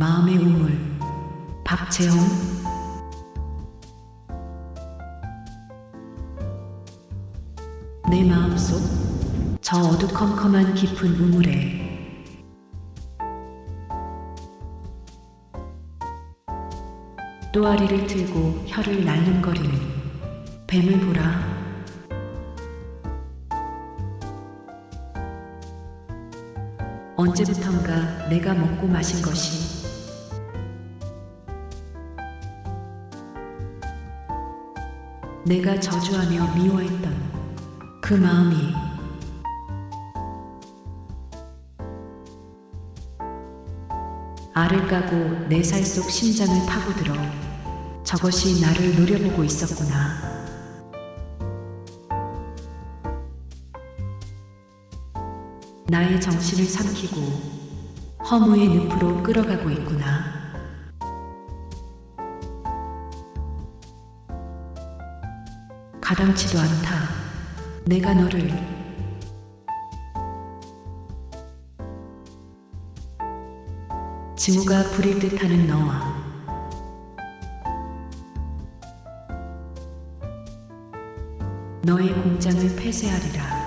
마음의 우물 박채홍. 내 마음속 저 어두컴컴한 깊은 우물에 또아리를 들고 혀를 날름거리는 뱀을 보라. 언제부턴가 내가 먹고 마신 것이 내가 저주하며 미워했던 그 마음이 알을 까고 내 살 속 심장을 파고들어 저것이 나를 노려보고 있었구나. 나의 정신을 삼키고 허무의 늪으로 끌어가고 있구나. 가당치도 않다. 내가 너를 징후가 부릴 듯하는 너와 너의 공장을 폐쇄하리라.